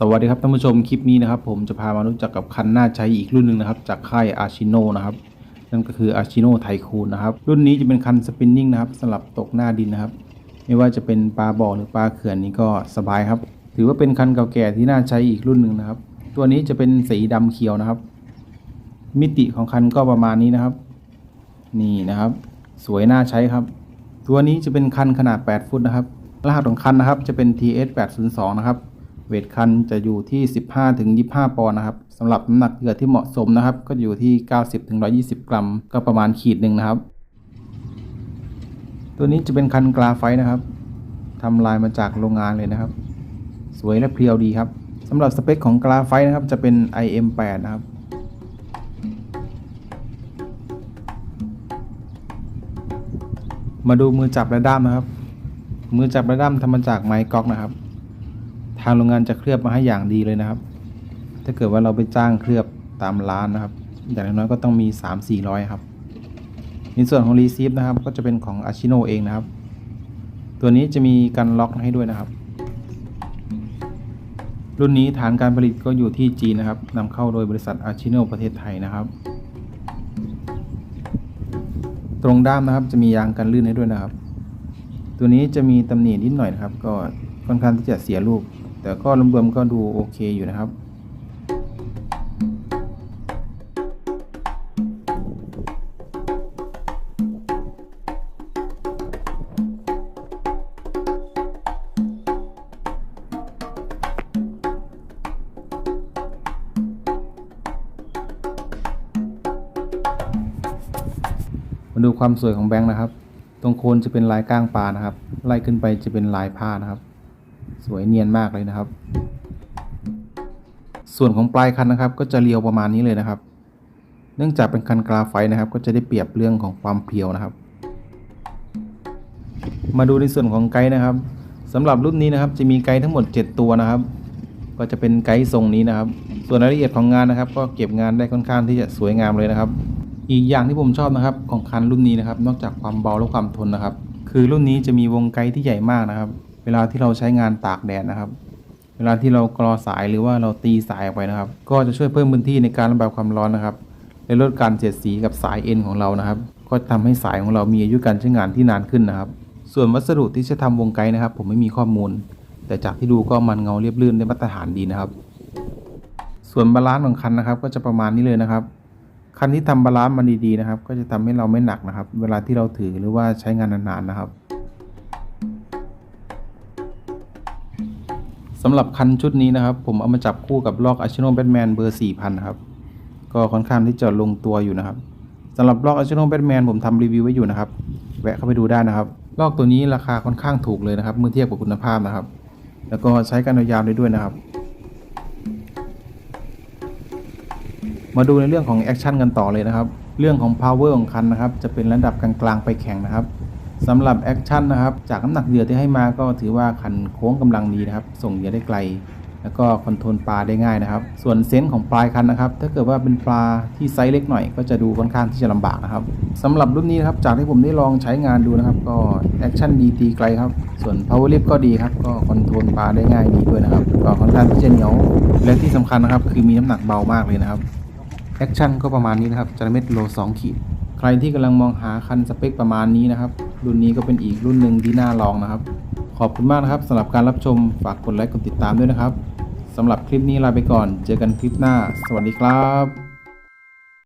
สวัสดีครับท่านผู้ชมคลิปนี้นะครับ ผมจะพามารู้จักกับคันน่าใช้อีกรุ่นหนึ่งนะครับ จากค่ายอาชิโนนะครับนั่นก็คืออาชิโนไทคูนนะครับ รุ่นนี้จะเป็นคันสปินนิ่งนะครับสำหรับตกหน้าดินนะครับ ไม่ว่าจะเป็นปลาบ่อหรือปลาเขื่อนนี้ก็สบายครับ ถือว่าเป็นคันเก่าแก่ที่น่าใช้อีกรุ่นหนึ่งนะครับ ตัวนี้จะเป็นสีดำเขียวนะครับ มิติของคันก็ประมาณนี้นะครับ นี่นะครับ สวยน่าใช้ครับ ตัวนี้จะเป็นคันขนาด 8 ฟุตนะครับรหัสของคันนะครับจะเป็น TS 802นะครับ เวทคันจะอยู่ที่ 15ถึง25 ปอนด์นะครับสำหรับน้ำหนักเหยื่อที่เหมาะสมนะครับ ก็อยู่ที่ 90ถึง120 กรัม ก็ประมาณขีดหนึ่งนะครับ ตัวนี้จะเป็นคันกราไฟนะครับทำลายมาจากโรงงานเลยนะครับ สวยและเพรียวดีครับสำหรับสเปคของกราไฟนะครับจะเป็น IM8 นะครับมาดูมือจับและด้ามนะครับ มือจับและด้ามทำมาจากไม้ก๊อกนะครับ ทางโรงงานจะเคลือบมาให้อย่างดีเลยนะครับ ถ้าเกิดว่าเราไปจ้างเคลือบตามร้านนะครับ อย่างน้อยก็ต้องมี 3 4 0 0 ครับ ในส่วนของรีซีฟนะครับ ก็จะเป็นของอาชิโนเองนะครับ ตัวนี้จะมีการล็อกให้ด้วยนะครับ รุ่นนี้ฐานการผลิตก็อยู่ที่จีนนะครับนำเข้าโดยบริษัทอาชิโนประเทศไทยนะครับ ตรงด้ามนะครับจะมียางกันลื่นให้ด้วยนะครับ ตัวนี้จะมีตำหนินิดหน่อยนะครับ ก็ค่อนข้างที่จะเสียรูป แต่ก็รวมๆก็ดูโอเคอยู่นะครับมาดูความสวยของแบงค์นะครับ ตรงโคนจะเป็นลายก้างปลานะครับ ไล่ขึ้นไปจะเป็นลายผ้านะครับ สวยเนียนมากเลยนะครับ ส่วนของปลายคันนะครับ ก็จะเรียวประมาณนี้เลยนะครับ เนื่องจากเป็นคันกราไฟต์นะครับ ก็จะได้เปรียบเรื่องของความเพียวนะครับ มาดูในส่วนของไกด์นะครับสำหรับรุ่นนี้นะครับ จะมีไกด์ทั้งหมด 7 ตัวนะครับ ก็จะเป็นไกด์ทรงนี้นะครับ ส่วนรายละเอียดของงานนะครับ ก็เก็บงานได้ค่อนข้างที่จะสวยงามเลยนะครับ อีกอย่างที่ผมชอบนะครับ ของคันรุ่นนี้นะครับ นอกจากความเบาและความทนนะครับ คือรุ่นนี้จะมีวงไกด์ที่ใหญ่มากนะครับ เวลาที่เราใช้งานตากแดดนะครับ เวลาที่เรากรอสายหรือว่าเราตีสายออกไปนะครับ ก็จะช่วยเพิ่มพื้นที่ในการระบายความร้อนนะครับและลดการเสียดสีกับสายเอ็นของเรานะครับ ก็ทำให้สายของเรามีอายุการใช้งานที่นานขึ้นนะครับ ส่วนวัสดุที่จะทำวงไกด์นะครับ ผมไม่มีข้อมูล แต่จากที่ดูก็มันเงาเรียบรื่นได้มาตรฐานดีนะครับ ส่วนบาลานซ์ของคันนะครับ ก็จะประมาณนี้เลยนะครับคันที่ทำบาลานซ์มันดีๆนะครับ ก็จะทำให้เราไม่หนักนะครับ เวลาที่เราถือหรือว่าใช้งานนานๆนะครับ สำหรับคันชุดนี้นะครับ ผมเอามาจับคู่กับลอกอาชิโนแบทแมนเบอร์4000นครับก็ค่อนข้างที่จะลงตัวอยู่นะครับสำหรับลอกอาชิโนแบทแมนผมทำรีวิวไว้อยู่นะครับ แวะเข้าไปดูได้นะครับลอกตัวนี้ราคาค่อนข้างถูกเลยนะครับ เมื่อเทียบกับคุณภาพนะครับ แล้วก็ใช้กันยาวได้ด้วยนะครับ มาดูในเรื่องของแอคชั่นกันต่อเลยนะครับ เรื่องของ power ของคันนะครับ จะเป็นระดับกลางๆไปแข่งนะครับ สำหรับแอคชั่นนะครับ จากน้ำหนักเหยื่อที่ให้มาก็ถือว่าคันโค้งกำลังดีนะครับ ส่งเหยื่อได้ไกล แล้วก็คอนโทรลปลาได้ง่ายนะครับ ส่วนเซนส์ของปลายคันนะครับ ถ้าเกิดว่าเป็นปลาที่ไซส์เล็กหน่อย ก็จะดูค่อนข้างที่จะลำบากนะครับสำหรับรุ่นนี้นะครับจากที่ผมได้ลองใช้งานดูนะครับ ก็แอคชั่นดีตีไกลครับ ส่วน power lift ก็ดีครับ ก็คอนโทรลปลาได้ง่ายดีด้วยนะครับ ก็ค่อนข้างที่จะเหนียว และที่สำคัญนะครับ คือมีน้ำหนักเบามากเลยนะครับแอคชั่นก็ประมาณนี้นะครับจระเม็ดโล2ขีด ใครที่กำลังมองหาคันสเปคประมาณนี้นะครับ รุ่นนี้ก็เป็นอีกรุ่นหนึ่งที่น่าลองนะครับ ขอบคุณมากนะครับสำหรับการรับชมฝากกดไลค์กดติดตามด้วยนะครับสำหรับคลิปนี้ลาไปก่อน เจอกันคลิปหน้า สวัสดีครับ